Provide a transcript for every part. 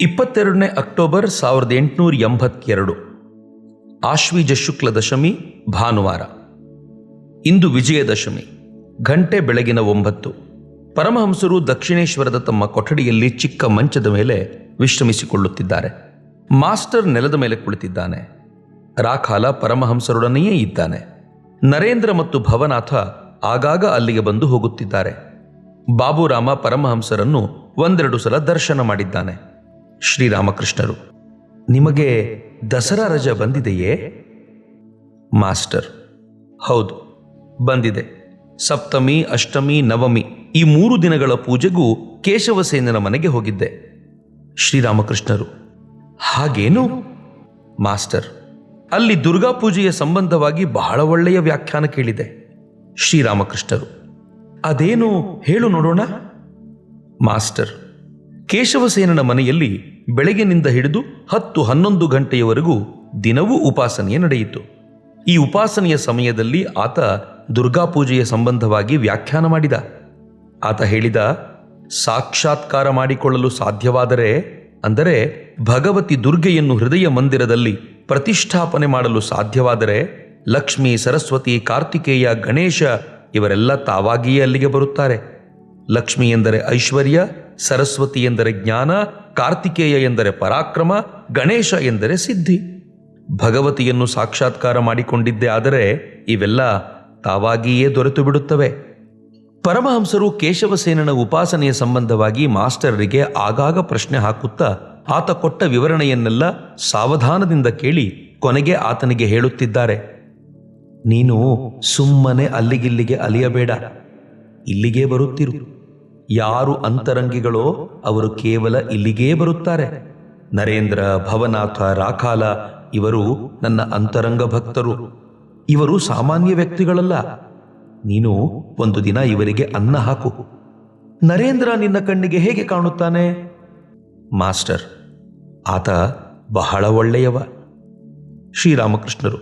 ಇಪ್ಪತ್ತೆರಡನೇ ಅಕ್ಟೋಬರ್ ಸಾವಿರದ ಎಂಟುನೂರ ಎಂಬತ್ತೆರಡು. ಆಶ್ವೀಜ ಶುಕ್ಲ ದಶಮಿ, ಭಾನುವಾರ. ಇಂದು ವಿಜಯದಶಮಿ ಗಂಟೆ ಬೆಳಗಿನ ಒಂಬತ್ತು. ಪರಮಹಂಸರು ದಕ್ಷಿಣೇಶ್ವರದ ತಮ್ಮ ಕೊಠಡಿಯಲ್ಲಿ ಚಿಕ್ಕ ಮಂಚದ ಮೇಲೆ ವಿಶ್ರಮಿಸಿಕೊಳ್ಳುತ್ತಿದ್ದಾರೆ. ಮಾಸ್ಟರ್ ನೆಲದ ಮೇಲೆ ಕುಳಿತಿದ್ದಾನೆ. ರಾಖಾಲ ಪರಮಹಂಸರೊಡನೆಯೇ ಇದ್ದಾನೆ. ನರೇಂದ್ರ ಮತ್ತು ಭವನಾಥ ಆಗಾಗ ಅಲ್ಲಿಗೆ ಬಂದು ಹೋಗುತ್ತಿದ್ದಾರೆ. ಬಾಬುರಾಮ ಪರಮಹಂಸರನ್ನು ಒಂದೆರಡು ಸಲ ದರ್ಶನ ಮಾಡಿದ್ದಾನೆ. ಶ್ರೀರಾಮಕೃಷ್ಣರು. ನಿಮಗೆ ದಸರಾ ರಜ ಬಂದಿದೆಯೇ? ಮಾಸ್ಟರ್. ಹೌದು, ಬಂದಿದೆ. ಸಪ್ತಮಿ, ಅಷ್ಟಮಿ, ನವಮಿ ಈ ಮೂರು ದಿನಗಳ ಪೂಜೆಗೂ ಕೇಶವಸೇನರ ಮನೆಗೆ ಹೋಗಿದ್ದೆ. ಶ್ರೀರಾಮಕೃಷ್ಣರು. ಹಾಗೇನು? ಮಾಸ್ಟರ್. ಅಲ್ಲಿ ದುರ್ಗಾ ಪೂಜೆಯ ಸಂಬಂಧವಾಗಿ ಬಹಳ ಒಳ್ಳೆಯ ವ್ಯಾಖ್ಯಾನ ಕೇಳಿದೆ. ಶ್ರೀರಾಮಕೃಷ್ಣರು. ಅದೇನು ಹೇಳು ನೋಡೋಣ? ಮಾಸ್ಟರ್. ಕೇಶವಸೇನನ ಮನೆಯಲ್ಲಿ ಬೆಳಗಿನಿಂದ ಹಿಡಿದು ಹತ್ತು ಹನ್ನೊಂದು ಗಂಟೆಯವರೆಗೂ ದಿನವೂ ಉಪಾಸನೆಯೇ ನಡೆಯಿತು. ಈ ಉಪಾಸನೆಯ ಸಮಯದಲ್ಲಿ ಆತ ದುರ್ಗಾಪೂಜೆಯ ಸಂಬಂಧವಾಗಿ ವ್ಯಾಖ್ಯಾನ ಮಾಡಿದ. ಆತ ಹೇಳಿದ, ಸಾಕ್ಷಾತ್ಕಾರ ಮಾಡಿಕೊಳ್ಳಲು ಸಾಧ್ಯವಾದರೆ, ಅಂದರೆ ಭಗವತಿ ದುರ್ಗೆಯನ್ನು ಹೃದಯ ಮಂದಿರದಲ್ಲಿ ಪ್ರತಿಷ್ಠಾಪನೆ ಮಾಡಲು ಸಾಧ್ಯವಾದರೆ ಲಕ್ಷ್ಮಿ, ಸರಸ್ವತಿ, ಕಾರ್ತಿಕೇಯ, ಗಣೇಶ ಇವರೆಲ್ಲ ತಾವಾಗಿಯೇ ಅಲ್ಲಿಗೆ ಬರುತ್ತಾರೆ. ಲಕ್ಷ್ಮಿ ಎಂದರೆ ಐಶ್ವರ್ಯ ಸರಸ್ವತಿ ಎಂದರೆ ಜ್ಞಾನ, ಕಾರ್ತಿಕೇಯ ಎಂದರೆ ಪರಾಕ್ರಮ, ಗಣೇಶ ಎಂದರೆ ಸಿದ್ಧಿ. ಭಗವತಿಯನ್ನು ಸಾಕ್ಷಾತ್ಕಾರ ಮಾಡಿಕೊಂಡಿದ್ದೆ ಆದರೆ ಇವೆಲ್ಲ ತಾವಾಗಿಯೇ ದೊರೆತು ಬಿಡುತ್ತವೆ. ಪರಮಹಂಸರು ಕೇಶವಸೇನನ ಉಪಾಸನೆಯ ಸಂಬಂಧವಾಗಿ ಮಾಸ್ಟರರಿಗೆ ಆಗಾಗ ಪ್ರಶ್ನೆ ಹಾಕುತ್ತಾ ಆತ ಕೊಟ್ಟ ವಿವರಣೆಯನ್ನೆಲ್ಲ ಸಾವಧಾನದಿಂದ ಕೇಳಿ ಕೊನೆಗೆ ಆತನಿಗೆ ಹೇಳುತ್ತಿದ್ದಾರೆ. ನೀನು ಸುಮ್ಮನೆ ಅಲ್ಲಿಗಿಲ್ಲಿಗೆ ಅಲಿಯಬೇಡ. ಇಲ್ಲಿಗೇ ಬರುತ್ತಿರು. ಯಾರು ಅಂತರಂಗಿಗಳೋ ಅವರು ಕೇವಲ ಇಲ್ಲಿಗೇ ಬರುತ್ತಾರೆ. ನರೇಂದ್ರ, ಭವನಾಥ, ರಾಖಾಲ ಇವರು ನನ್ನ ಅಂತರಂಗ ಭಕ್ತರು. ಇವರು ಸಾಮಾನ್ಯ ವ್ಯಕ್ತಿಗಳಲ್ಲ. ನೀನು ಒಂದು ದಿನ ಇವರಿಗೆ ಅನ್ನ ಹಾಕು. ನರೇಂದ್ರ ನಿನ್ನ ಕಣ್ಣಿಗೆ ಹೇಗೆ ಕಾಣುತ್ತಾನೆ? ಮಾಸ್ಟರ್, ಆತ ಬಹಳ ಒಳ್ಳೆಯವ. ಶ್ರೀರಾಮಕೃಷ್ಣರು,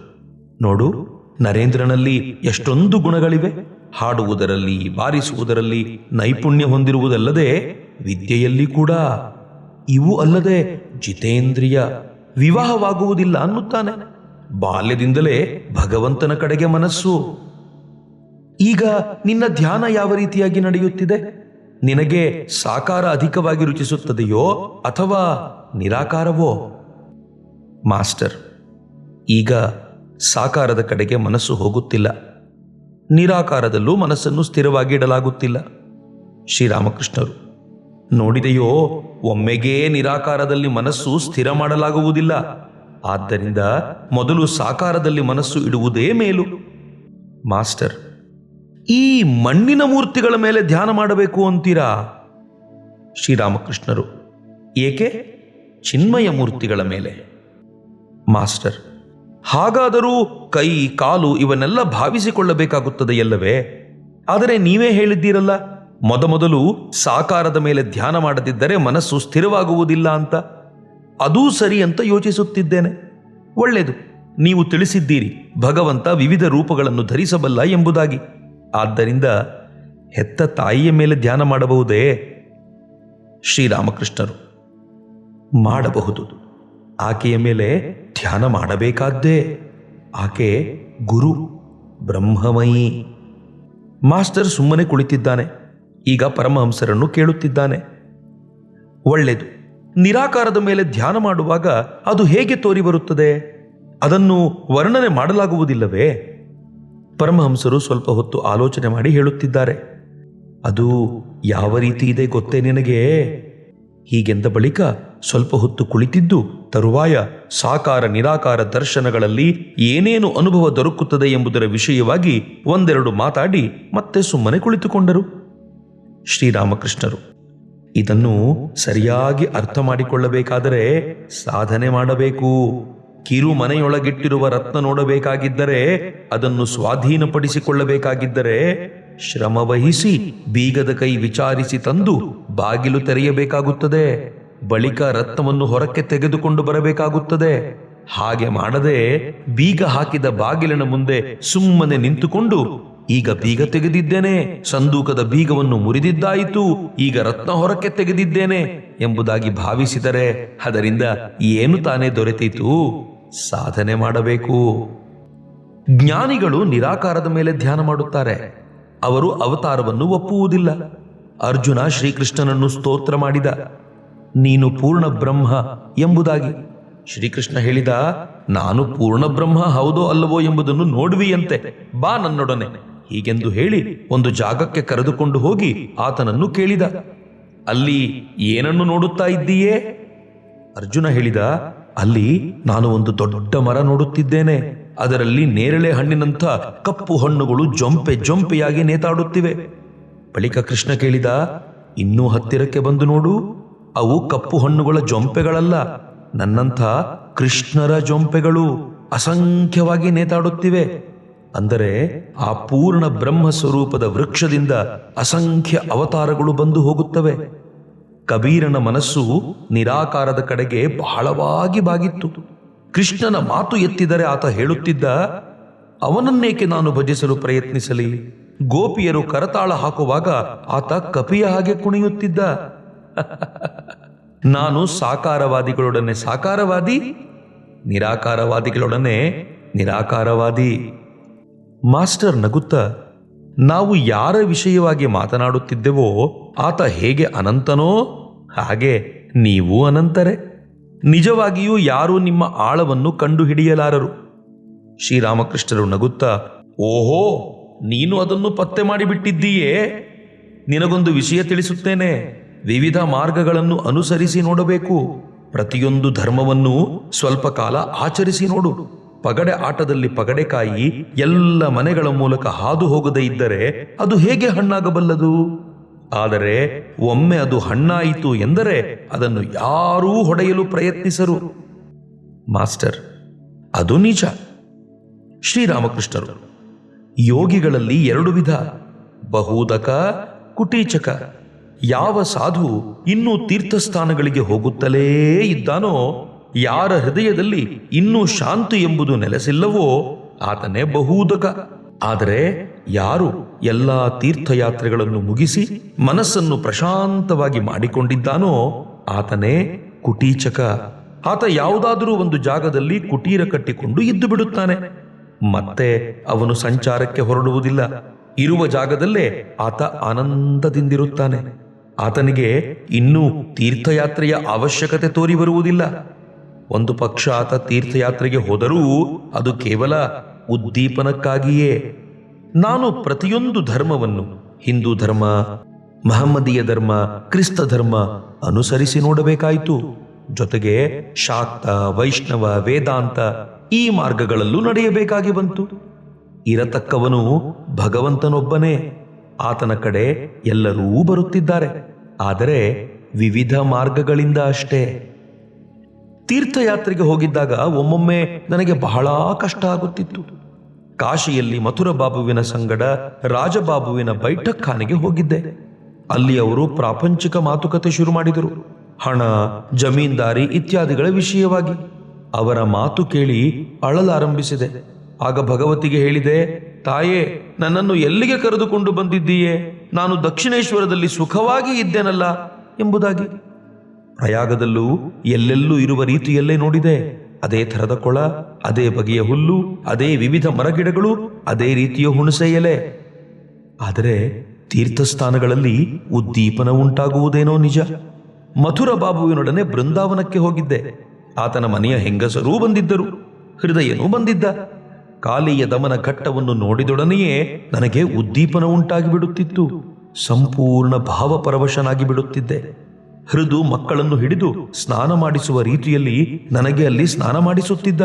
ನೋಡು, ನರೇಂದ್ರನಲ್ಲಿ ಎಷ್ಟೊಂದು ಗುಣಗಳಿವೆ. ಹಾಡುವುದರಲ್ಲಿ, ಬಾರಿಸುವುದರಲ್ಲಿ ನೈಪುಣ್ಯ ಹೊಂದಿರುವುದಲ್ಲದೆ ವಿದ್ಯೆಯಲ್ಲಿ ಕೂಡ ಇವು ಅಲ್ಲದೆ ಜಿತೇಂದ್ರಿಯ ವಿವಾಹವಾಗುವುದಿಲ್ಲ ಅನ್ನುತ್ತಾನೆ. ಬಾಲ್ಯದಿಂದಲೇ ಭಗವಂತನ ಕಡೆಗೆ ಮನಸ್ಸು. ಈಗ ನಿನ್ನ ಧ್ಯಾನ ಯಾವ ರೀತಿಯಾಗಿ ನಡೆಯುತ್ತಿದೆ? ನಿನಗೆ ಸಾಕಾರ ಅಧಿಕವಾಗಿ ರುಚಿಸುತ್ತದೆಯೋ ಅಥವಾ ನಿರಾಕಾರವೋ? ಮಾಸ್ಟರ್, ಈಗ ಸಾಕಾರದ ಕಡೆಗೆ ಮನಸ್ಸು ಹೋಗುತ್ತಿಲ್ಲ. ನಿರಾಕಾರದಲ್ಲೂ ಮನಸ್ಸನ್ನು ಸ್ಥಿರವಾಗಿ ಇಡಲಾಗುತ್ತಿಲ್ಲ. ಶ್ರೀರಾಮಕೃಷ್ಣರು, ನೋಡಿದೆಯೋ, ಒಮ್ಮೆಗೇ ನಿರಾಕಾರದಲ್ಲಿ ಮನಸ್ಸು ಸ್ಥಿರ ಮಾಡಲಾಗುವುದಿಲ್ಲ. ಆದ್ದರಿಂದ ಮೊದಲು ಸಾಕಾರದಲ್ಲಿ ಮನಸ್ಸು ಇಡುವುದೇ ಮೇಲು. ಮಾಸ್ಟರ್, ಈ ಮಣ್ಣಿನ ಮೂರ್ತಿಗಳ ಮೇಲೆ ಧ್ಯಾನ ಮಾಡಬೇಕು ಅಂತೀರಾ? ಶ್ರೀರಾಮಕೃಷ್ಣರು, ಏಕೆ? ಚಿನ್ಮಯ ಮೂರ್ತಿಗಳ ಮೇಲೆ. ಮಾಸ್ಟರ್ ಹಾಗಾದರೂ ಕೈ, ಕಾಲು ಇವನ್ನೆಲ್ಲ ಭಾವಿಸಿಕೊಳ್ಳಬೇಕಾಗುತ್ತದೆ ಎಲ್ಲವೇ ಆದರೆ ನೀವೇ ಹೇಳಿದ್ದೀರಲ್ಲ, ಮೊದಮೊದಲು ಸಾಕಾರದ ಮೇಲೆ ಧ್ಯಾನ ಮಾಡದಿದ್ದರೆ ಮನಸ್ಸು ಸ್ಥಿರವಾಗುವುದಿಲ್ಲ ಅಂತ. ಅದೂ ಸರಿ ಅಂತ ಯೋಚಿಸುತ್ತಿದ್ದೇನೆ. ಒಳ್ಳೆಯದು ನೀವು ತಿಳಿಸಿದ್ದೀರಿ, ಭಗವಂತ ವಿವಿಧ ರೂಪಗಳನ್ನು ಧರಿಸಬಲ್ಲ ಎಂಬುದಾಗಿ. ಆದ್ದರಿಂದ ಹೆತ್ತ ತಾಯಿಯ ಮೇಲೆ ಧ್ಯಾನ ಮಾಡಬಹುದೇ? ಶ್ರೀರಾಮಕೃಷ್ಣರು, ಮಾಡಬಹುದು. ಆಕೆಯ ಮೇಲೆ ಧ್ಯಾನ ಮಾಡಬೇಕಾದ್ದೇ ಆಕೆ ಗುರು, ಬ್ರಹ್ಮಮಯಿ. ಮಾಸ್ಟರ್ ಸುಮ್ಮನೆ ಕುಳಿತಿದ್ದಾನೆ. ಈಗ ಪರಮಹಂಸರನ್ನು ಕೇಳುತ್ತಿದ್ದಾನೆ. ಒಳ್ಳೆಯದು ನಿರಾಕಾರದ ಮೇಲೆ ಧ್ಯಾನ ಮಾಡುವಾಗ ಅದು ಹೇಗೆ ತೋರಿ ಬರುತ್ತದೆ? ಅದನ್ನು ವರ್ಣನೆ ಮಾಡಲಾಗುವುದಿಲ್ಲವೇ? ಪರಮಹಂಸರು ಸ್ವಲ್ಪ ಹೊತ್ತು ಆಲೋಚನೆ ಮಾಡಿ ಹೇಳುತ್ತಿದ್ದಾರೆ. ಅದು ಯಾವ ರೀತಿ ಇದೆ ಗೊತ್ತೇ ನಿನಗೆ? ಹೀಗೆಂದ ಬಳಿಕ ಸ್ವಲ್ಪ ಹೊತ್ತು ಕುಳಿತಿದ್ದು ತರುವಾಯ ಸಾಕಾರ ನಿರಾಕಾರ ದರ್ಶನಗಳಲ್ಲಿ ಏನೇನು ಅನುಭವ ದೊರಕುತ್ತದೆ ಎಂಬುದರ ವಿಷಯವಾಗಿ ಒಂದೆರಡು ಮಾತಾಡಿ ಮತ್ತೆ ಸುಮ್ಮನೆ ಕುಳಿತುಕೊಂಡರು. ಶ್ರೀರಾಮಕೃಷ್ಣರು, ಇದನ್ನು ಸರಿಯಾಗಿ ಅರ್ಥ ಮಾಡಿಕೊಳ್ಳಬೇಕಾದರೆ ಸಾಧನೆ ಮಾಡಬೇಕು. ಕಿರು ಮನೆಯೊಳಗಿಟ್ಟಿರುವ ರತ್ನ ನೋಡಬೇಕಾಗಿದ್ದರೆ ಅದನ್ನು ಸ್ವಾಧೀನಪಡಿಸಿಕೊಳ್ಳಬೇಕಾಗಿದ್ದರೆ ಶ್ರಮವಹಿಸಿ ಬೀಗದ ಕೈ ವಿಚಾರಿಸಿ ತಂದು ಬಾಗಿಲು ತೆರೆಯಬೇಕಾಗುತ್ತದೆ. ಬಳಿಕ ರತ್ನವನ್ನು ಹೊರಕ್ಕೆ ತೆಗೆದುಕೊಂಡು ಬರಬೇಕಾಗುತ್ತದೆ. ಹಾಗೆ ಮಾಡದೆ ಬೀಗ ಹಾಕಿದ ಬಾಗಿಲಿನ ಮುಂದೆ ಸುಮ್ಮನೆ ನಿಂತುಕೊಂಡು ಈಗ ಬೀಗ ತೆಗೆದಿದ್ದೇನೆ. ಸಂದೂಕದ ಬೀಗವನ್ನು ಮುರಿದಿದ್ದಾಯಿತು. ಈಗ ರತ್ನ ಹೊರಕ್ಕೆ ತೆಗೆದಿದ್ದೇನೆ ಎಂಬುದಾಗಿ ಭಾವಿಸಿದರೆ ಅದರಿಂದ ಏನು ತಾನೇ ದೊರೆತೀತು? ಸಾಧನೆ ಮಾಡಬೇಕು. ಜ್ಞಾನಿಗಳು ನಿರಾಕಾರದ ಮೇಲೆ ಧ್ಯಾನ ಮಾಡುತ್ತಾರೆ. ಅವರು ಅವತಾರವನ್ನು ಒಪ್ಪುವುದಿಲ್ಲ. ಅರ್ಜುನ ಶ್ರೀಕೃಷ್ಣನನ್ನು ಸ್ತೋತ್ರ ಮಾಡಿದ. ನೀನು ಪೂರ್ಣ ಬ್ರಹ್ಮ ಎಂಬುದಾಗಿ. ಶ್ರೀಕೃಷ್ಣ ಹೇಳಿದ, ನಾನು ಪೂರ್ಣ ಬ್ರಹ್ಮ ಹೌದೋ ಅಲ್ಲವೋ ಎಂಬುದನ್ನು ನೋಡುವಿಯಂತೆ. ಬಾ ನನ್ನೊಡನೆ. ಹೀಗೆಂದು ಹೇಳಿ ಒಂದು ಜಾಗಕ್ಕೆ ಕರೆದುಕೊಂಡು ಹೋಗಿ ಆತನನ್ನು ಕೇಳಿದ. ಅಲ್ಲಿ ಏನನ್ನು ನೋಡುತ್ತಾ ಇದ್ದೀಯೇ? ಅರ್ಜುನ ಹೇಳಿದ, ಅಲ್ಲಿ ನಾನು ಒಂದು ದೊಡ್ಡ ಮರ ನೋಡುತ್ತಿದ್ದೇನೆ. ಅದರಲ್ಲಿ ನೇರಳೆ ಹಣ್ಣಿನಂಥ ಕಪ್ಪು ಹಣ್ಣುಗಳು ಜೊಂಪೆ ಜೊಂಪೆಯಾಗಿ ನೇತಾಡುತ್ತಿವೆ. ಬಳಿಕ ಕೃಷ್ಣ ಕೇಳಿದ, ಇನ್ನೂ ಹತ್ತಿರಕ್ಕೆ ಬಂದು ನೋಡು. ಅವು ಕಪ್ಪು ಹಣ್ಣುಗಳ ಜೊಂಪೆಗಳಲ್ಲ, ನನ್ನಂಥ ಕೃಷ್ಣರ ಜೊಂಪೆಗಳು ಅಸಂಖ್ಯವಾಗಿ ನೇತಾಡುತ್ತಿವೆ. ಅಂದರೆ ಆ ಪೂರ್ಣ ಬ್ರಹ್ಮ ಸ್ವರೂಪದ ವೃಕ್ಷದಿಂದ ಅಸಂಖ್ಯ ಅವತಾರಗಳು ಬಂದು ಹೋಗುತ್ತವೆ. ಕಬೀರನ ಮನಸ್ಸು ನಿರಾಕಾರದ ಕಡೆಗೆ ಬಹಳವಾಗಿ ಬಾಗಿತ್ತು. ಕೃಷ್ಣನ ಮಾತು ಎತ್ತಿದರೆ ಆತ ಹೇಳುತ್ತಿದ್ದ, ಅವನನ್ನೇಕೆ ನಾನು ಭಜಿಸಲು ಪ್ರಯತ್ನಿಸಲಿ? ಗೋಪಿಯರು ಕರತಾಳ ಹಾಕುವಾಗ ಆತ ಕಪಿಯ ಹಾಗೆ ಕುಣಿಯುತ್ತಿದ್ದ. ನಾನು ಸಾಕಾರವಾದಿಗಳೊಡನೆ ಸಾಕಾರವಾದಿ, ನಿರಾಕಾರವಾದಿಗಳೊಡನೆ ನಿರಾಕಾರವಾದಿ. ಮಾಸ್ಟರ್ ನಗುತ್ತ, ನಾವು ಯಾರ ವಿಷಯವಾಗಿ ಮಾತನಾಡುತ್ತಿದ್ದೆವೋ ಆತ ಹೇಗೆ ಅನಂತನೋ ಹಾಗೆ ನೀವು ಅನಂತರೆ. ನಿಜವಾಗಿಯೂ ಯಾರೂ ನಿಮ್ಮ ಆಳವನ್ನು ಕಂಡುಹಿಡಿಯಲಾರರು. ಶ್ರೀರಾಮಕೃಷ್ಣರು ನಗುತ್ತಾ, ಓಹೋ, ನೀನು ಅದನ್ನು ಪತ್ತೆ ಮಾಡಿಬಿಟ್ಟಿದ್ದೀಯೇ? ನಿನಗೊಂದು ವಿಷಯ ತಿಳಿಸುತ್ತೇನೆ. ವಿವಿಧ ಮಾರ್ಗಗಳನ್ನು ಅನುಸರಿಸಿ ನೋಡಬೇಕು. ಪ್ರತಿಯೊಂದು ಧರ್ಮವನ್ನು ಸ್ವಲ್ಪ ಕಾಲ ಆಚರಿಸಿ ನೋಡು. ಪಗಡೆ ಆಟದಲ್ಲಿ ಪಗಡೆಕಾಯಿ ಎಲ್ಲ ಮನೆಗಳ ಮೂಲಕ ಹಾದು ಹೋಗದೇ ಇದ್ದರೆ ಅದು ಹೇಗೆ ಹಣ್ಣಾಗಬಲ್ಲದು? ಆದರೆ ಒಮ್ಮೆ ಅದು ಹಣ್ಣಾಯಿತು ಎಂದರೆ ಅದನ್ನು ಯಾರೂ ಹೊಡೆಯಲು ಪ್ರಯತ್ನಿಸರು. ಮಾಸ್ಟರ್, ಅದು ನಿಜ. ಶ್ರೀರಾಮಕೃಷ್ಣರು, ಯೋಗಿಗಳಲ್ಲಿ ಎರಡು ವಿಧ, ಬಹುದಕ, ಕುಟೀಚಕ. ಯಾವ ಸಾಧು ಇನ್ನೂ ತೀರ್ಥಸ್ಥಾನಗಳಿಗೆ ಹೋಗುತ್ತಲೇ ಇದ್ದಾನೋ, ಯಾರ ಹೃದಯದಲ್ಲಿ ಇನ್ನೂ ಶಾಂತಿ ಎಂಬುದು ನೆಲೆಸಿಲ್ಲವೋ, ಆತನೇ ಬಹುದಕ ಆದರೆ ಯಾರು ಎಲ್ಲ ತೀರ್ಥಯಾತ್ರೆಗಳನ್ನು ಮುಗಿಸಿ ಮನಸ್ಸನ್ನು ಪ್ರಶಾಂತವಾಗಿ ಮಾಡಿಕೊಂಡಿದ್ದಾನೋ, ಆತನೇ ಕುಟೀಚಕ. ಆತ ಯಾವುದಾದರೂ ಒಂದು ಜಾಗದಲ್ಲಿ ಕುಟೀರ ಕಟ್ಟಿಕೊಂಡು ಇದ್ದು ಬಿಡುತ್ತಾನೆ. ಮತ್ತೆ ಅವನು ಸಂಚಾರಕ್ಕೆ ಹೊರಡುವುದಿಲ್ಲ. ಇರುವ ಜಾಗದಲ್ಲೇ ಆತ ಆನಂದದಿಂದಿರುತ್ತಾನೆ. ಆತನಿಗೆ ಇನ್ನೂ ತೀರ್ಥಯಾತ್ರೆಯ ಅವಶ್ಯಕತೆ ತೋರಿ ಬರುವುದಿಲ್ಲ. ಒಂದು ಪಕ್ಷ ಆತ ತೀರ್ಥಯಾತ್ರೆಗೆ ಹೋದರೂ ಅದು ಕೇವಲ ಉದ್ದೀಪನಕ್ಕಾಗಿಯೇ. ನಾನು ಪ್ರತಿಯೊಂದು ಧರ್ಮವನ್ನು, ಹಿಂದೂ ಧರ್ಮ, ಮಹಮ್ಮದೀಯ ಧರ್ಮ, ಕ್ರಿಸ್ತ ಧರ್ಮ ಅನುಸರಿಸಿ ನೋಡಬೇಕಾಯಿತು. ಜೊತೆಗೆ ಶಾಕ್ತ, ವೈಷ್ಣವ, ವೇದಾಂತ ಈ ಮಾರ್ಗಗಳಲ್ಲೂ ನಡೆಯಬೇಕಾಗಿ ಬಂತು. ಇರತಕ್ಕವನು ಭಗವಂತನೊಬ್ಬನೇ. ಆತನ ಕಡೆ ಎಲ್ಲರೂ ಬರುತ್ತಿದ್ದಾರೆ. ಆದರೆ ವಿವಿಧ ಮಾರ್ಗಗಳಿಂದ ಅಷ್ಟೇ. ತೀರ್ಥಯಾತ್ರೆಗೆ ಹೋಗಿದ್ದಾಗ ಒಮ್ಮೊಮ್ಮೆ ನನಗೆ ಬಹಳ ಕಷ್ಟ ಆಗುತ್ತಿತ್ತು. ಕಾಶಿಯಲ್ಲಿ ಮಥುರ ಬಾಬುವಿನ ಸಂಗಡ ರಾಜಬಾಬುವಿನ ಬೈಠಕ್ಖಾನೆಗೆ ಹೋಗಿದ್ದೆ. ಅಲ್ಲಿ ಅವರು ಪ್ರಾಪಂಚಿಕ ಮಾತುಕತೆ ಶುರು ಮಾಡಿದರು. ಹಣ, ಜಮೀನ್ದಾರಿ ಇತ್ಯಾದಿಗಳ ವಿಷಯವಾಗಿ ಅವರ ಮಾತು ಕೇಳಿ ಅಳಲಾರಂಭಿಸಿದೆ. ಆಗ ಭಗವತಿಗೆ ಹೇಳಿದೆ ತಾಯೇ, ನನ್ನನ್ನು ಎಲ್ಲಿಗೆ ಕರೆದುಕೊಂಡು ಬಂದಿದ್ದೀಯೇ? ನಾನು ದಕ್ಷಿಣೇಶ್ವರದಲ್ಲಿ ಸುಖವಾಗಿ ಇದ್ದೇನಲ್ಲ ಎಂಬುದಾಗಿ. ಪ್ರಯಾಗದಲ್ಲೂ ಎಲ್ಲೆಲ್ಲೂ ಇರುವ ರೀತಿಯಲ್ಲೇ ನೋಡಿದೆ. ಅದೇ ಥರದ ಕೊಳ, ಅದೇ ಬಗೆಯ ಹುಲ್ಲು, ಅದೇ ವಿವಿಧ ಮರಗಿಡಗಳು, ಅದೇ ರೀತಿಯ ಹುಣಸೆ ಎಲೆ. ಆದರೆ ತೀರ್ಥಸ್ಥಾನಗಳಲ್ಲಿ ಉದ್ದೀಪನ ಉಂಟಾಗುವುದೇನೋ ನಿಜ. ಮಥುರ ಬಾಬುವಿನೊಡನೆ ಬೃಂದಾವನಕ್ಕೆ ಹೋಗಿದ್ದೆ. ಆತನ ಮನೆಯ ಹೆಂಗಸರೂ ಬಂದಿದ್ದರು. ಹೃದಯನೂ ಬಂದಿದ್ದ. ಕಾಲಿಯ ದಮನ ಘಟ್ಟವನ್ನು ನೋಡಿದೊಡನೆಯೇ ನನಗೆ ಉದ್ದೀಪನ ಉಂಟಾಗಿ ಬಿಡುತ್ತಿತ್ತು. ಸಂಪೂರ್ಣ ಭಾವಪರವಶನಾಗಿ ಬಿಡುತ್ತಿದ್ದೆ. ಹೃದು ಮಕ್ಕಳನ್ನು ಹಿಡಿದು ಸ್ನಾನ ಮಾಡಿಸುವ ರೀತಿಯಲ್ಲಿ ನನಗೆ ಅಲ್ಲಿ ಸ್ನಾನ ಮಾಡಿಸುತ್ತಿದ್ದ.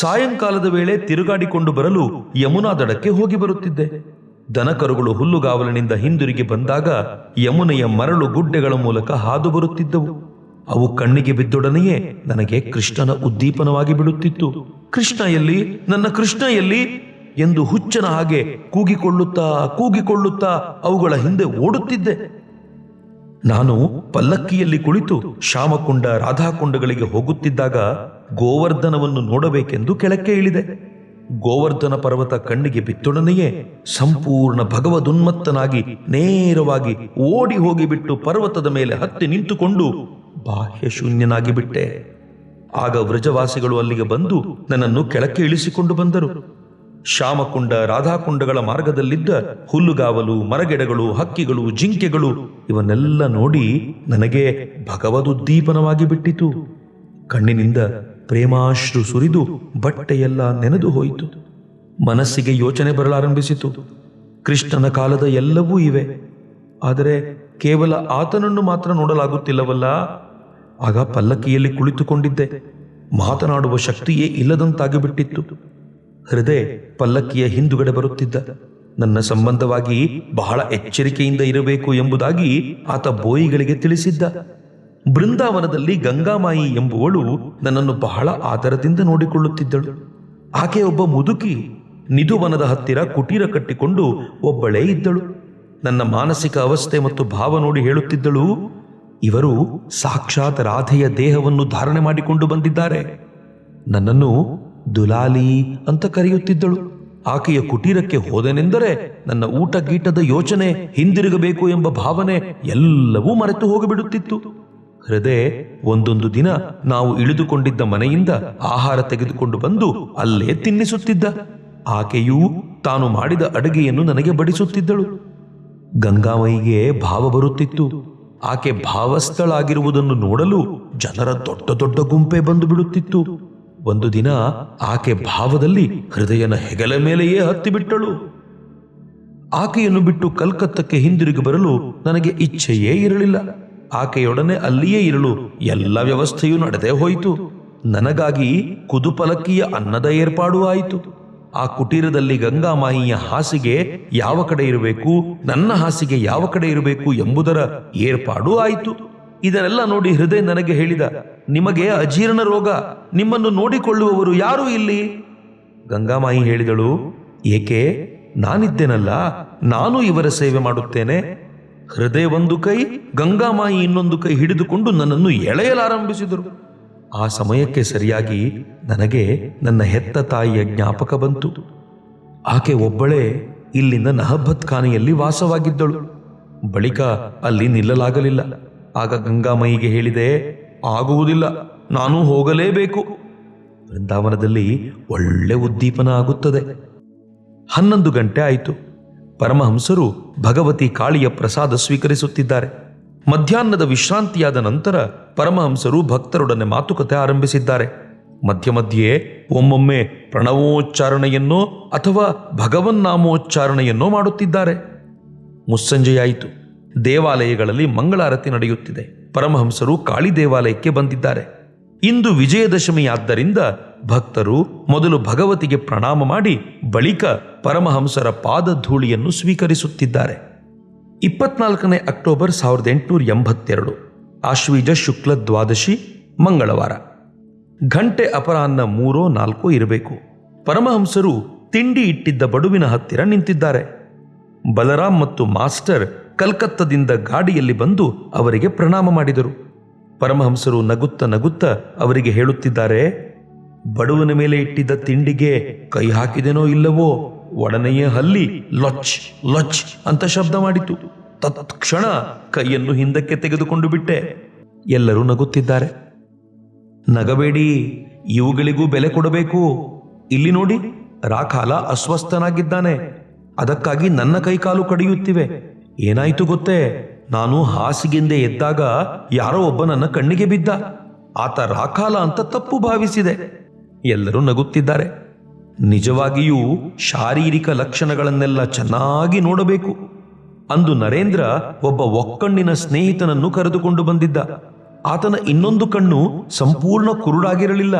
ಸಾಯಂಕಾಲದ ವೇಳೆ ತಿರುಗಾಡಿಕೊಂಡು ಬರಲು ಯಮುನಾ ದಡಕ್ಕೆ ಹೋಗಿ ಬರುತ್ತಿದ್ದೆ. ದನಕರುಗಳು ಹುಲ್ಲುಗಾವಲಿನಿಂದ ಹಿಂದಿರುಗಿ ಬಂದಾಗ ಯಮುನೆಯ ಮರಳು ಗುಡ್ಡೆಗಳ ಮೂಲಕ ಹಾದು ಬರುತ್ತಿದ್ದವು. ಅವು ಕಣ್ಣಿಗೆ ಬಿದ್ದೊಡನೆಯೇ ನನಗೆ ಕೃಷ್ಣನ ಉದ್ದೀಪನವಾಗಿ ಬಿಡುತ್ತಿತ್ತು ಕೃಷ್ಣ ಎಲ್ಲಿ? ನನ್ನ ಕೃಷ್ಣ ಎಲ್ಲಿ? ಎಂದು ಹುಚ್ಚನ ಹಾಗೆ ಕೂಗಿಕೊಳ್ಳುತ್ತಾ ಕೂಗಿಕೊಳ್ಳುತ್ತಾ ಅವುಗಳ ಹಿಂದೆ ಓಡುತ್ತಿದ್ದೆ. ನಾನು ಪಲ್ಲಕ್ಕಿಯಲ್ಲಿ ಕುಳಿತು ಶ್ಯಾಮಕುಂಡ ರಾಧಾಕುಂಡಗಳಿಗೆ ಹೋಗುತ್ತಿದ್ದಾಗ ಗೋವರ್ಧನವನ್ನು ನೋಡಬೇಕೆಂದು ಕೆಳಕ್ಕೆ ಇಳಿದೆ. ಗೋವರ್ಧನ ಪರ್ವತ ಕಣ್ಣಿಗೆ ಬಿತ್ತೊಡನೆಯೇ ಸಂಪೂರ್ಣ ಭಗವದುನ್ಮತ್ತನಾಗಿ ನೇರವಾಗಿ ಓಡಿ ಹೋಗಿಬಿಟ್ಟು ಪರ್ವತದ ಮೇಲೆ ಹತ್ತಿ ನಿಂತುಕೊಂಡು ಬಾಹ್ಯ ಶೂನ್ಯನಾಗಿ ಬಿಟ್ಟೆ ಆಗ ವ್ರಜವಾಸಿಗಳು ಅಲ್ಲಿಗೆ ಬಂದು ನನ್ನನ್ನು ಕೆಳಕ್ಕೆ ಇಳಿಸಿಕೊಂಡು ಬಂದರು. ಶ್ಯಾಮಕುಂಡ, ರಾಧಾಕುಂಡಗಳ ಮಾರ್ಗದಲ್ಲಿದ್ದ ಹುಲ್ಲುಗಾವಲು, ಮರಗಿಡಗಳು, ಹಕ್ಕಿಗಳು, ಜಿಂಕೆಗಳು ಇವನ್ನೆಲ್ಲ ನೋಡಿ ನನಗೆ ಭಗವದುದ್ದೀಪನವಾಗಿ ಬಿಟ್ಟಿತು ಕಣ್ಣಿನಿಂದ ಪ್ರೇಮಾಶ್ರು ಸುರಿದು ಬಟ್ಟೆಯೆಲ್ಲ ನೆನೆದು ಹೋಯಿತು. ಮನಸ್ಸಿಗೆ ಯೋಚನೆ ಬರಲಾರಂಭಿಸಿತು. ಕೃಷ್ಣನ ಕಾಲದ ಎಲ್ಲವೂ ಇವೆ. ಆದರೆ ಕೇವಲ ಆತನನ್ನು ಮಾತ್ರ ನೋಡಲಾಗುತ್ತಿಲ್ಲವಲ್ಲ? ಆಗ ಪಲ್ಲಕ್ಕಿಯಲ್ಲಿ ಕುಳಿತುಕೊಂಡಿದ್ದೆ. ಮಾತನಾಡುವ ಶಕ್ತಿಯೇ ಇಲ್ಲದಂತಾಗಿಬಿಟ್ಟಿತ್ತು. ಹೃದಯ ಪಲ್ಲಕ್ಕಿಯ ಹಿಂದುಗಡೆ ಬರುತ್ತಿದ್ದ. ನನ್ನ ಸಂಬಂಧವಾಗಿ ಬಹಳ ಎಚ್ಚರಿಕೆಯಿಂದ ಇರಬೇಕು ಎಂಬುದಾಗಿ ಆತ ಬೋಯಿಗಳಿಗೆ ತಿಳಿಸಿದ್ದ. ಬೃಂದಾವನದಲ್ಲಿ ಗಂಗಾಮಾಯಿ ಎಂಬುವಳು ನನ್ನನ್ನು ಬಹಳ ಆದರದಿಂದ ನೋಡಿಕೊಳ್ಳುತ್ತಿದ್ದಳು. ಆಕೆ ಒಬ್ಬ ಮುದುಕಿ, ನಿಧುವನದ ಹತ್ತಿರ ಕುಟೀರ ಕಟ್ಟಿಕೊಂಡು ಒಬ್ಬಳೇ ಇದ್ದಳು. ನನ್ನ ಮಾನಸಿಕ ಅವಸ್ಥೆ ಮತ್ತು ಭಾವ ನೋಡಿ ಹೇಳುತ್ತಿದ್ದಳು ಇವರು ಸಾಕ್ಷಾತ್ ರಾಧೆಯ ದೇಹವನ್ನು ಧಾರಣೆ ಮಾಡಿಕೊಂಡು ಬಂದಿದ್ದಾರೆ. ನನ್ನನ್ನು ದುಲಾಲಿ ಅಂತ ಕರೆಯುತ್ತಿದ್ದಳು. ಆಕೆಯ ಕುಟೀರಕ್ಕೆ ಹೋದನೆಂದರೆ ನನ್ನ ಊಟ ಗೀಟದ ಯೋಚನೆ ಹಿಂದಿರುಗಬೇಕು ಎಂಬ ಭಾವನೆ ಎಲ್ಲವೂ ಮರೆತು ಹೋಗಿಬಿಡುತ್ತಿತ್ತು. ಹೃದಯ, ಒಂದೊಂದು ದಿನ ನಾವು ಇಳಿದುಕೊಂಡಿದ್ದ ಮನೆಯಿಂದ ಆಹಾರ ತೆಗೆದುಕೊಂಡು ಬಂದು ಅಲ್ಲೇ ತಿನ್ನಿಸುತ್ತಿದ್ದ. ಆಕೆಯೂ ತಾನು ಮಾಡಿದ ಅಡುಗೆಯನ್ನು ನನಗೆ ಬಡಿಸುತ್ತಿದ್ದಳು. ಗಂಗಾಮಯಿಗೆ ಭಾವ ಬರುತ್ತಿತ್ತು. ಆಕೆ ಭಾವಸ್ಥಳಾಗಿರುವುದನ್ನು ನೋಡಲು ಜನರ ದೊಡ್ಡ ದೊಡ್ಡ ಗುಂಪೆ ಬಂದು ಬಿಡುತ್ತಿತ್ತು. ಒಂದು ದಿನ ಆಕೆ ಭಾವದಲ್ಲಿ ಹೃದಯನ ಹೆಗಲ ಮೇಲೆಯೇ ಹತ್ತಿಬಿಟ್ಟಳು. ಆಕೆಯನ್ನು ಬಿಟ್ಟು ಕಲ್ಕತ್ತಕ್ಕೆ ಹಿಂದಿರುಗಿ ಬರಲು ನನಗೆ ಇಚ್ಛೆಯೇ ಇರಲಿಲ್ಲ. ಆಕೆಯೊಡನೆ ಅಲ್ಲಿಯೇ ಇರಲು ಎಲ್ಲ ವ್ಯವಸ್ಥೆಯೂ ನಡೆದೇ ಹೋಯಿತು. ನನಗಾಗಿ ಕುದುಪಲಕ್ಕಿಯ ಅನ್ನದ ಏರ್ಪಾಡು ಆಯಿತು. ಆ ಕುಟೀರದಲ್ಲಿ ಗಂಗಾಮಾಯಿಯ ಹಾಸಿಗೆ ಯಾವ ಕಡೆ ಇರಬೇಕು, ನನ್ನ ಹಾಸಿಗೆ ಯಾವ ಕಡೆ ಇರಬೇಕು ಎಂಬುದರ ಏರ್ಪಾಡು ಆಯಿತು. ಇದನ್ನೆಲ್ಲ ನೋಡಿ ಹೃದಯ ನನಗೆ ಹೇಳಿದ, ನಿಮಗೆ ಅಜೀರ್ಣ ರೋಗ, ನಿಮ್ಮನ್ನು ನೋಡಿಕೊಳ್ಳುವವರು ಯಾರು ಇಲ್ಲಿ? ಗಂಗಾಮಾಯಿ ಹೇಳಿದಳು, ಏಕೆ, ನಾನಿದ್ದೇನಲ್ಲ, ನಾನು ಇವರ ಸೇವೆ ಮಾಡುತ್ತೇನೆ. ಹೃದಯ ಒಂದು ಕೈ ಗಂಗಾಮಾಯಿ ಇನ್ನೊಂದು ಕೈ ಹಿಡಿದುಕೊಂಡು ನನ್ನನ್ನು ಎಳೆಯಲಾರಂಭಿಸಿದರು. ಆ ಸಮಯಕ್ಕೆ ಸರಿಯಾಗಿ ನನಗೆ ನನ್ನ ಹೆತ್ತ ತಾಯಿಯ ಜ್ಞಾಪಕ ಬಂತು. ಆಕೆ ಒಬ್ಬಳೇ ಇಲ್ಲಿಂದ ನಹಬ್ಬತ್ ಖಾನೆಯಲ್ಲಿ ವಾಸವಾಗಿದ್ದಳು. ಬಳಿಕ ಅಲ್ಲಿ ನಿಲ್ಲಲಾಗಲಿಲ್ಲ. ಆಗ ಗಂಗಾಮಯಿಗೆ ಹೇಳಿದೆ, ಆಗುವುದಿಲ್ಲ, ನಾನು ಹೋಗಲೇಬೇಕು. ವೃಂದಾವನದಲ್ಲಿ ಒಳ್ಳೆ ಉದ್ದೀಪನ ಆಗುತ್ತದೆ. ಹನ್ನೊಂದು ಗಂಟೆ ಆಯಿತು. ಪರಮಹಂಸರು ಭಗವತಿ ಕಾಳಿಯ ಪ್ರಸಾದ ಸ್ವೀಕರಿಸುತ್ತಿದ್ದಾರೆ. ಮಧ್ಯಾಹ್ನದ ವಿಶ್ರಾಂತಿಯಾದ ನಂತರ ಪರಮಹಂಸರು ಭಕ್ತರೊಡನೆ ಮಾತುಕತೆ ಆರಂಭಿಸಿದ್ದಾರೆ. ಮಧ್ಯ ಮಧ್ಯೆ ಒಮ್ಮೊಮ್ಮೆ ಪ್ರಣವೋಚ್ಚಾರಣೆಯನ್ನೋ ಅಥವಾ ಭಗವನ್ನಾಮೋಚ್ಚಾರಣೆಯನ್ನೋ ಮಾಡುತ್ತಿದ್ದಾರೆ. ಮುಸ್ಸಂಜೆಯಾಯಿತು. ದೇವಾಲಯಗಳಲ್ಲಿ ಮಂಗಳಾರತಿ ನಡೆಯುತ್ತಿದೆ. ಪರಮಹಂಸರು ಕಾಳಿ ದೇವಾಲಯಕ್ಕೆ ಬಂದಿದ್ದಾರೆ. ಇಂದು ವಿಜಯದಶಮಿಯಾದ್ದರಿಂದ ಭಕ್ತರು ಮೊದಲು ಭಗವತಿಗೆ ಪ್ರಣಾಮ ಮಾಡಿ ಬಳಿಕ ಪರಮಹಂಸರ ಪಾದಧೂಳಿಯನ್ನು ಸ್ವೀಕರಿಸುತ್ತಿದ್ದಾರೆ. ಇಪ್ಪತ್ನಾಲ್ಕನೇ ಅಕ್ಟೋಬರ್ ಸಾವಿರದ ಎಂಟುನೂರ ಎಂಬತ್ತೆರಡು. ಆಶ್ವೀಜ ಶುಕ್ಲ ದ್ವಾದಶಿ, ಮಂಗಳವಾರ. ಘಂಟೆ ಅಪರಾಹ್ನ ಮೂರೋ, ನಾಲ್ಕೋ, ಇರಬೇಕು. ಪರಮಹಂಸರು ತಿಂಡಿ ಇಟ್ಟಿದ್ದ ಬಡುವಿನ ಹತ್ತಿರ ನಿಂತಿದ್ದಾರೆ. ಬಲರಾಮ್ ಮತ್ತು ಮಾಸ್ಟರ್ ಕಲ್ಕತ್ತದಿಂದ ಗಾಡಿಯಲ್ಲಿ ಬಂದು ಅವರಿಗೆ ಪ್ರಣಾಮ ಮಾಡಿದರು. ಪರಮಹಂಸರು ನಗುತ್ತ ನಗುತ್ತ ಅವರಿಗೆ ಹೇಳುತ್ತಿದ್ದಾರೆ, ಬಡವನ ಮೇಲೆ ಇಟ್ಟಿದ್ದ ತಿಂಡಿಗೆ ಕೈ ಹಾಕಿದೆನೋ ಇಲ್ಲವೋ? ಒಡನೆಯೇ ಹಲ್ಲಿ, ಲೊಚ್ ಲೊಚ್ ಅಂತ ಶಬ್ದ ಮಾಡಿತು. ತತ್ಕ್ಷಣ ಕೈಯನ್ನು ಹಿಂದಕ್ಕೆ ತೆಗೆದುಕೊಂಡು ಬಿಟ್ಟೆ. ಎಲ್ಲರೂ ನಗುತ್ತಿದ್ದಾರೆ. ನಗಬೇಡಿ, ಇವುಗಳಿಗೂ ಬೆಲೆ ಕೊಡಬೇಕು. ಇಲ್ಲಿ ನೋಡಿ, ರಾಖಾಲ ಅಸ್ವಸ್ಥನಾಗಿದ್ದಾನೆ. ಅದಕ್ಕಾಗಿ ನನ್ನ ಕೈಕಾಲು ಕಡಿಯುತ್ತಿವೆ. ಏನಾಯಿತು ಗೊತ್ತೇ? ನಾನು ಹಾಸಿಗೆಂದೆ ಎದ್ದಾಗ ಯಾರೋ ಒಬ್ಬ ನನ್ನ ಕಣ್ಣಿಗೆ ಬಿದ್ದ. ಆತ ರಾಖಾಲ ಅಂತ ತಪ್ಪು ಭಾವಿಸಿದೆ. ಎಲ್ಲರೂ ನಗುತ್ತಿದ್ದಾರೆ. ನಿಜವಾಗಿಯೂ ಶಾರೀರಿಕ ಲಕ್ಷಣಗಳನ್ನೆಲ್ಲ ಚೆನ್ನಾಗಿ ನೋಡಬೇಕು ಅಂದು ನರೇಂದ್ರ ಒಬ್ಬ ಒಕ್ಕಣ್ಣಿನ ಸ್ನೇಹಿತನನ್ನು ಕರೆದುಕೊಂಡು ಬಂದಿದ್ದ. ಆತನ ಇನ್ನೊಂದು ಕಣ್ಣು ಸಂಪೂರ್ಣ ಕುರುಡಾಗಿರಲಿಲ್ಲ.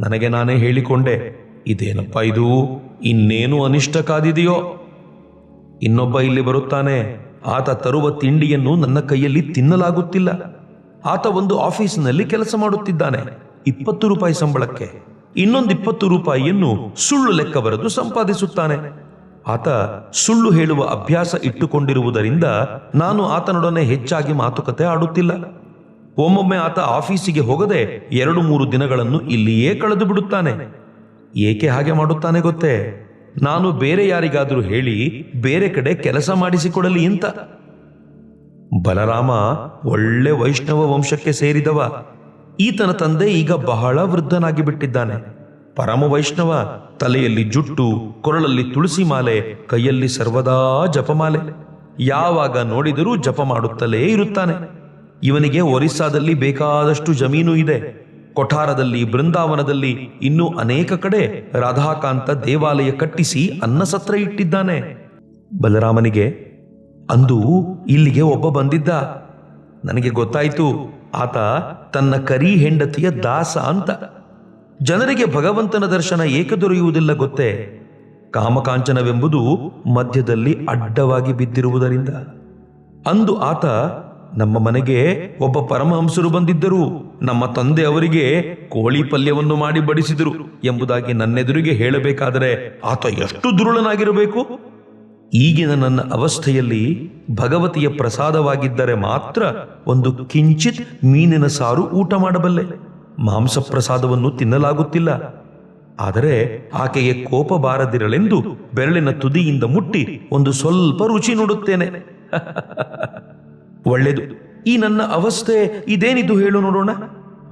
ನನಗೆ ನಾನೇ ಹೇಳಿಕೊಂಡೆ, ಇದೇನಪ್ಪ ಇದು? ಇನ್ನೇನು ಅನಿಷ್ಟ ಕಾದಿದೆಯೋ? ಇನ್ನೊಬ್ಬ ಇಲ್ಲಿ ಬರುತ್ತಾನೆ. ಆತ ತರುವ ತಿಂಡಿಯನ್ನು ನನ್ನ ಕೈಯಲ್ಲಿ ತಿನ್ನಲಾಗುತ್ತಿಲ್ಲ. ಆತ ಒಂದು ಆಫೀಸಿನಲ್ಲಿ ಕೆಲಸ ಮಾಡುತ್ತಿದ್ದಾನೆ, ಇಪ್ಪತ್ತು ರೂಪಾಯಿ ಸಂಬಳಕ್ಕೆ. ಇನ್ನೊಂದು ಇಪ್ಪತ್ತು ರೂಪಾಯಿಯನ್ನು ಸುಳ್ಳು ಲೆಕ್ಕ ಬರೆದು ಸಂಪಾದಿಸುತ್ತಾನೆ. ಆತ ಸುಳ್ಳು ಹೇಳುವ ಅಭ್ಯಾಸ ಇಟ್ಟುಕೊಂಡಿರುವುದರಿಂದ ನಾನು ಆತನೊಡನೆ ಹೆಚ್ಚಾಗಿ ಮಾತುಕತೆ ಆಡುತ್ತಿಲ್ಲ. ಒಮ್ಮೊಮ್ಮೆ ಆತ ಆಫೀಸಿಗೆ ಹೋಗದೆ ಎರಡು ಮೂರು ದಿನಗಳನ್ನು ಇಲ್ಲಿಯೇ ಕಳೆದು ಬಿಡುತ್ತಾನೆ. ಏಕೆ ಹಾಗೆ ಮಾಡುತ್ತಾನೆ ಗೊತ್ತೇ? ನಾನು ಬೇರೆ ಯಾರಿಗಾದರೂ ಹೇಳಿ ಬೇರೆ ಕಡೆ ಕೆಲಸ ಮಾಡಿಸಿಕೊಡಲಿ ಅಂತ. ಬಲರಾಮ ಒಳ್ಳೆ ವೈಷ್ಣವ ವಂಶಕ್ಕೆ ಸೇರಿದವ. ಈತನ ತಂದೆ ಈಗ ಬಹಳ ವೃದ್ಧನಾಗಿ ಬಿಟ್ಟಿದ್ದಾನೆ. ಪರಮ ವೈಷ್ಣವ ತಲೆಯಲ್ಲಿ ಜುಟ್ಟು, ಕೊರಳಲ್ಲಿ ತುಳಸಿ ಮಾಲೆ, ಕೈಯಲ್ಲಿ ಸರ್ವದಾ ಜಪಮಾಲೆ. ಯಾವಾಗ ನೋಡಿದರೂ ಜಪ ಮಾಡುತ್ತಲೇ ಇರುತ್ತಾನೆ. ಇವನಿಗೆ ಒರಿಸ್ಸಾದಲ್ಲಿ ಬೇಕಾದಷ್ಟು ಜಮೀನು ಇದೆ. ಕೊಠಾರದಲ್ಲಿ, ಬೃಂದಾವನದಲ್ಲಿ ಇನ್ನೂ ಅನೇಕ ಕಡೆ ರಾಧಾಕಾಂತ ದೇವಾಲಯ ಕಟ್ಟಿಸಿ ಅನ್ನಸತ್ರ ಇಟ್ಟಿದ್ದಾನೆ. ಬಲರಾಮನಿಗೆ, ಅಂದು ಇಲ್ಲಿಗೆ ಒಬ್ಬ ಬಂದಿದ್ದ. ನನಗೆ ಗೊತ್ತಾಯಿತು. ಆತ ತನ್ನ ಕರಿ ಹೆಂಡತಿಯ ದಾಸ ಅಂತ. ಜನರಿಗೆ ಭಗವಂತನ ದರ್ಶನ ಏಕೆ ದೊರೆಯುವುದಿಲ್ಲ ಗೊತ್ತೇ? ಕಾಮಕಾಂಚನವೆಂಬುದು ಮಧ್ಯದಲ್ಲಿ ಅಡ್ಡವಾಗಿ ಬಿದ್ದಿರುವುದರಿಂದ. ಅಂದು ಆತ ನಮ್ಮ ಮನೆಗೆ ಒಬ್ಬ ಪರಮಹಂಸರು ಬಂದಿದ್ದರು. ನಮ್ಮ ತಂದೆ ಅವರಿಗೆ ಕೋಳಿ ಪಲ್ಯವನ್ನು ಮಾಡಿ ಬಡಿಸಿದರು ಎಂಬುದಾಗಿ ನನ್ನೆದುರಿಗೆ ಹೇಳಬೇಕಾದರೆ ಆತ ಎಷ್ಟು ದುರುಳನಾಗಿರಬೇಕು? ಈಗಿನ ನನ್ನ ಅವಸ್ಥೆಯಲ್ಲಿ ಭಗವತಿಯ ಪ್ರಸಾದವಾಗಿದ್ದರೆ ಮಾತ್ರ ಒಂದು ಕಿಂಚಿತ್ ಮೀನಿನ ಸಾರು ಊಟ ಮಾಡಬಲ್ಲೆ. ಮಾಂಸ ಪ್ರಸಾದವನ್ನು ತಿನ್ನಲಾಗುತ್ತಿಲ್ಲ. ಆದರೆ ಆಕೆಗೆ ಕೋಪ ಬಾರದಿರಲೆಂದು ಬೆರಳಿನ ತುದಿಯಿಂದ ಮುಟ್ಟಿ ಒಂದು ಸ್ವಲ್ಪ ರುಚಿ ನೋಡುತ್ತೇನೆ. ಒಳ್ಳೆಯದು ಈ ನನ್ನ ಅವಸ್ಥೆ ಇದೇನಿದು ಹೇಳು ನೋಡೋಣ.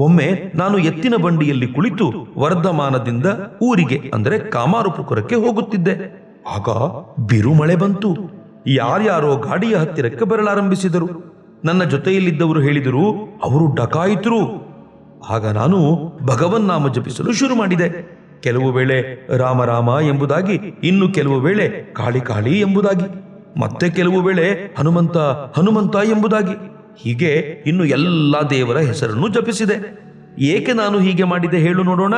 ಒಮ್ಮೆ ನಾನು ಎತ್ತಿನ ಬಂಡಿಯಲ್ಲಿ ಕುಳಿತು ವರ್ಧಮಾನದಿಂದ ಊರಿಗೆ, ಅಂದರೆ ಕಾಮಾರುಪುರಕ್ಕೆ ಹೋಗುತ್ತಿದ್ದೆ. ಆಗ ಬಿರುಮಳೆ ಬಂತು. ಯಾರ್ಯಾರೋ ಗಾಡಿಯ ಹತ್ತಿರಕ್ಕೆ ಬರಲಾರಂಭಿಸಿದರು. ನನ್ನ ಜೊತೆಯಲ್ಲಿದ್ದವರು ಹೇಳಿದರು, ಅವರು ಡಕಾಯಿತರು. ಆಗ ನಾನು ಭಗವನ್ನಾಮ ಜಪಿಸಲು ಶುರು ಮಾಡಿದೆ. ಕೆಲವು ವೇಳೆ ರಾಮ ರಾಮ ಎಂಬುದಾಗಿ, ಇನ್ನು ಕೆಲವು ವೇಳೆ ಕಾಳಿ ಕಾಳಿ ಎಂಬುದಾಗಿ, ಮತ್ತೆ ಕೆಲವು ವೇಳೆ ಹನುಮಂತ ಹನುಮಂತ ಎಂಬುದಾಗಿ. ಹೀಗೆ ಇನ್ನು ಎಲ್ಲ ದೇವರ ಹೆಸರನ್ನು ಜಪಿಸಿದೆ. ಏಕೆ ನಾನು ಹೀಗೆ ಮಾಡಿದೆ ಹೇಳು ನೋಡೋಣ.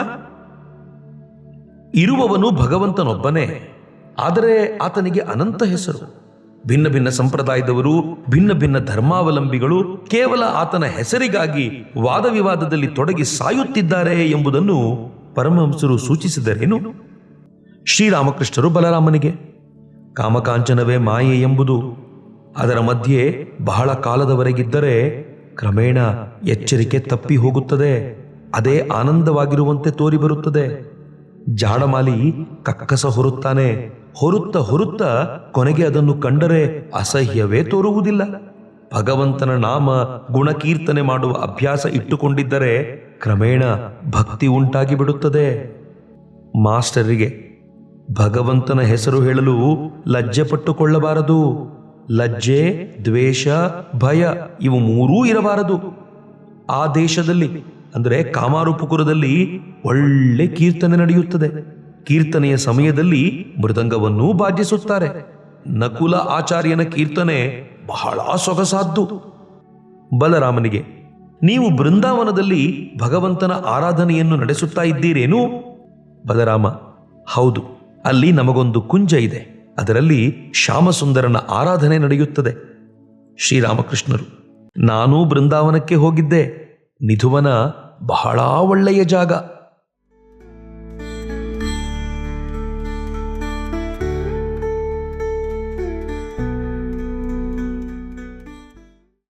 ಇರುವವನು ಭಗವಂತನೊಬ್ಬನೇ. ಆದರೆ ಆತನಿಗೆ ಅನಂತ ಹೆಸರು. ಭಿನ್ನ ಭಿನ್ನ ಸಂಪ್ರದಾಯದವರು, ಭಿನ್ನ ಭಿನ್ನ ಧರ್ಮಾವಲಂಬಿಗಳು ಕೇವಲ ಆತನ ಹೆಸರಿಗಾಗಿ ವಾದ ವಿವಾದದಲ್ಲಿ ತೊಡಗಿ ಸಾಯುತ್ತಿದ್ದಾರೆ ಎಂಬುದನ್ನು ಪರಮಹಂಸರು ಸೂಚಿಸಿದರೇನು? ಶ್ರೀರಾಮಕೃಷ್ಣರು ಬಲರಾಮನಿಗೆ, ಕಾಮಕಾಂಚನವೇ ಮಾಯೆ ಎಂಬುದು. ಅದರ ಮಧ್ಯೆ ಬಹಳ ಕಾಲದವರೆಗಿದ್ದರೆ ಕ್ರಮೇಣ ಎಚ್ಚರಿಕೆ ತಪ್ಪಿ ಹೋಗುತ್ತದೆ, ಅದೇ ಆನಂದವಾಗಿರುವಂತೆ ತೋರಿಬರುತ್ತದೆ. ಜಾಡಮಾಲಿ ಕಕ್ಕಸ ಹೊರುತ್ತಾನೆ. ಹೊರುತ್ತ ಹೊರುತ್ತ ಕೊನೆಗೆ ಅದನ್ನು ಕಂಡರೆ ಅಸಹ್ಯವೇ ತೋರುವುದಿಲ್ಲ. ಭಗವಂತನ ನಾಮ ಗುಣಕೀರ್ತನೆ ಮಾಡುವ ಅಭ್ಯಾಸ ಇಟ್ಟುಕೊಂಡಿದ್ದರೆ ಕ್ರಮೇಣ ಭಕ್ತಿ ಉಂಟಾಗಿ ಬಿಡುತ್ತದೆ ಮಾಸ್ಟರಿಗೆ ಭಗವಂತನ ಹೆಸರು ಹೇಳಲು ಲಜ್ಜೆ ಪಟ್ಟುಕೊಳ್ಳಬಾರದು. ಲಜ್ಜೆ, ದ್ವೇಷ, ಭಯ ಇವು ಮೂರೂ ಇರಬಾರದು. ಆ ದೇಶದಲ್ಲಿ ಅಂದರೆ ಕಾಮಾರುಪುಕುರದಲ್ಲಿ ಒಳ್ಳೆ ಕೀರ್ತನೆ ನಡೆಯುತ್ತದೆ. ಕೀರ್ತನೆಯ ಸಮಯದಲ್ಲಿ ಮೃದಂಗವನ್ನೂ ಬಾಜಿಸುತ್ತಾರೆ ನಕುಲ ಆಚಾರ್ಯನ ಕೀರ್ತನೆ ಬಹಳ ಸೊಗಸಾದ್ದು. ಬಲರಾಮನಿಗೆ, ನೀವು ಬೃಂದಾವನದಲ್ಲಿ ಭಗವಂತನ ಆರಾಧನೆಯನ್ನು ನಡೆಸುತ್ತಾ ಇದ್ದೀರೇನು? ಬಲರಾಮ, ಹೌದು, ಅಲ್ಲಿ ನಮಗೊಂದು ಕುಂಜ ಇದೆ. ಅದರಲ್ಲಿ ಶ್ಯಾಮಸುಂದರನ ಆರಾಧನೆ ನಡೆಯುತ್ತದೆ. ಶ್ರೀರಾಮಕೃಷ್ಣರು, ನಾನೂ ಬೃಂದಾವನಕ್ಕೆ ಹೋಗಿದ್ದೆ. ನಿಧುವನ ಬಹಳ ಒಳ್ಳೆಯ ಜಾಗ.